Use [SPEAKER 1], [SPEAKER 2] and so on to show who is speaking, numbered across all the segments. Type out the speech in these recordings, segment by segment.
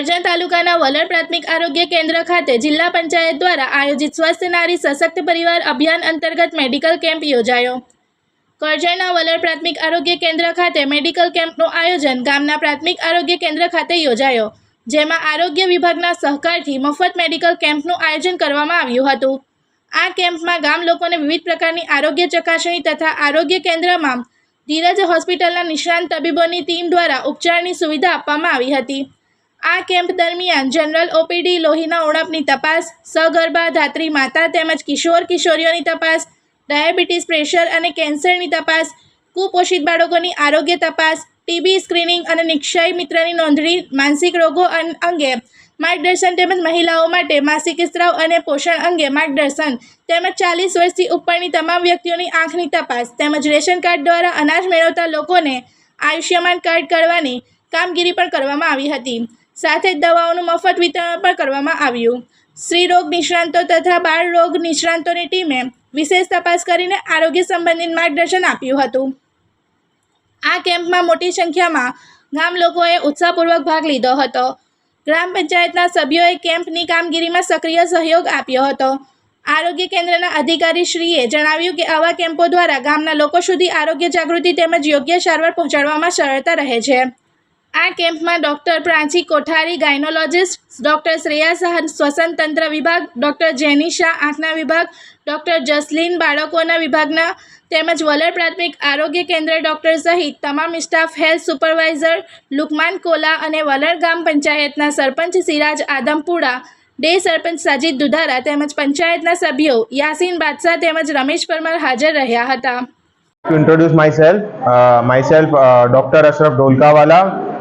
[SPEAKER 1] કરજણ તાલુકાના વલણ પ્રાથમિક આરોગ્ય કેન્દ્ર ખાતે જિલ્લા પંચાયત દ્વારા આયોજિત સ્વસ્થ નારી સશક્ત પરિવાર અભિયાન અંતર્ગત મેડિકલ કેમ્પ યોજાયો. કરજણના વલણ પ્રાથમિક આરોગ્ય કેન્દ્ર ખાતે મેડિકલ કેમ્પનું આયોજન ગામના પ્રાથમિક આરોગ્ય કેન્દ્ર ખાતે યોજાયો, જેમાં આરોગ્ય વિભાગના સહકારથી મફત મેડિકલ કેમ્પનું આયોજન કરવામાં આવ્યું હતું. આ કેમ્પમાં ગામ લોકોને વિવિધ પ્રકારની આરોગ્ય ચકાસણી તથા આરોગ્ય કેન્દ્રમાં ધીરજ હોસ્પિટલના નિષ્ણાંત તબીબોની ટીમ દ્વારા ઉપચારની સુવિધા આપવામાં આવી હતી. આ કેમ્પ દરમિયાન જનરલ ઓપીડી લોહીના ઉણપની તપાસ, સગર્ભા ધાત્રી માતા તેમજ કિશોર કિશોરીઓની તપાસ, ડાયાબિટીસ, પ્રેશર અને કેન્સરની તપાસ, કુપોષિત બાળકોની આરોગ્ય તપાસ, ટીબી સ્ક્રીનિંગ અને નિક્ષય મિત્રની નોંધણી, માનસિક રોગો અંગે માર્ગદર્શન તેમજ મહિલાઓ માટે માસિક સ્ત્રાવ અને પોષણ અંગે માર્ગદર્શન, તેમજ ચાલીસ વર્ષથી ઉપરની તમામ વ્યક્તિઓની આંખની તપાસ, તેમજ રેશન કાર્ડ દ્વારા અનાજ મેળવતા લોકોને આયુષ્યમાન કાર્ડ કરવાની કામગીરી પણ કરવામાં આવી હતી. સાથે જ દવાઓનું મફત વિતરણ પણ કરવામાં આવ્યું. સ્ત્રીરોગ નિષ્ણાંતો તથા બાળ રોગ નિષ્ણાંતોની ટીમે વિશેષ તપાસ કરીને આરોગ્ય સંબંધિત માર્ગદર્શન આપ્યું હતું. આ કેમ્પમાં મોટી સંખ્યામાં ગામ લોકોએ ઉત્સાહપૂર્વક ભાગ લીધો હતો. ગ્રામ પંચાયતના સભ્યોએ કેમ્પની કામગીરીમાં સક્રિય સહયોગ આપ્યો હતો. આરોગ્ય કેન્દ્રના અધિકારીશ્રીએ જણાવ્યું કે આવા કેમ્પો દ્વારા ગામના લોકો સુધી આરોગ્ય જાગૃતિ તેમજ યોગ્ય સારવાર પહોંચાડવામાં સરળતા રહે છે. આ કેમ્પમાં doctor Pranchi Kothari gynaecologist doctor Shreya Shah શ્વસન તંત્ર વિભાગ ડૉક્ટર જેની શાહ આંખના વિભાગ ડૉક્ટર જસલીન બાળકોના વિભાગના તેમજ વલણ પ્રાથમિક આરોગ્ય કેન્દ્ર ડૉક્ટર સહિત તમામ staff health supervisor Lukman Kola અને વલર ગામ પંચાયતના સરપંચ સિરાજ આદમપુરા ડે સરપંચ સાજીદ દુધારા તેમજ પંચાયતના સભ્યો યાસીન બાદશાહ તેમજ રમેશ પરમાર હાજર રહ્યા હતા.
[SPEAKER 2] To introduce myself uh, myself uh, dr ashraf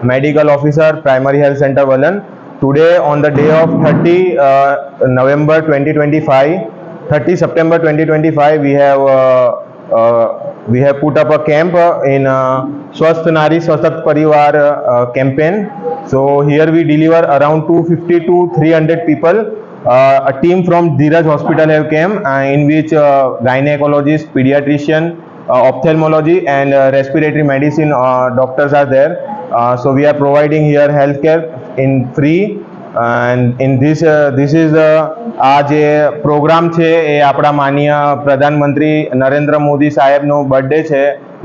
[SPEAKER 2] medical officer primary health center valan today on the day of 30 uh, november 2025 30 september 2025 we have uh, uh, we have put up a camp uh, in uh, swasth nari swasth parivar campaign. So here we deliver around 250 to 300 people. Uh, a team from Dheeraj Hospital have came uh, in which uh, gynecologist, pediatrician, ophthalmology and respiratory medicine doctors are there. Uh, so we are providing here healthcare in free and in this uh, this is uh, આ જે programme છે એ આપણા માનીય પ્રધાનમંત્રી નરેન્દ્ર મોદી સાહેબનો birthday છે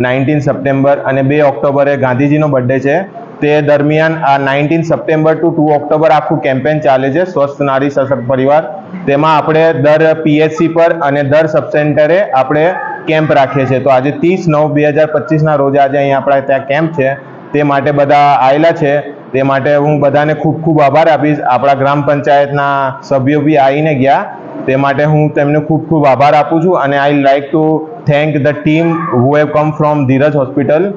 [SPEAKER 2] nineteen September અને બે ઓક્ટોબરે ગાંધીજીનો બર્થડે છે. તે દરમિયાન આ nineteen September to two October આખું કેમ્પેન ચાલે છે સ્વસ્થ નારી સશક્ત પરિવાર. તેમાં આપણે દર પીએચસી પર અને દર સબ સેન્ટરે આપણે કેમ્પ રાખીએ છીએ. તો આજે ત્રીસ નવ બે હજાર પચીસના રોજ આજે અહીંયા આપણા ત્યાં કેમ્પ છે. તે માટે બધા આવેલા છે તે માટે હું બધાને ખૂબ ખૂબ આભાર આપીશ આપણા ગ્રામ પંચાયતના સભ્યો બી આવીને ગયા તે માટે હું તેમને ખૂબ ખૂબ આભાર આપું છું અને I like to thank the team who have come from Dhiraj hospital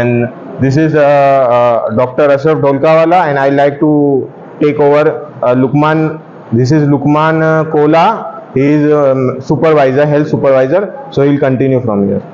[SPEAKER 2] and uh, uh. Ashraf Dolkawala and I like to take over uh, Lukman. This is Lukman uh, Kola. He is um, supervisor, health supervisor. So he'll continue from here.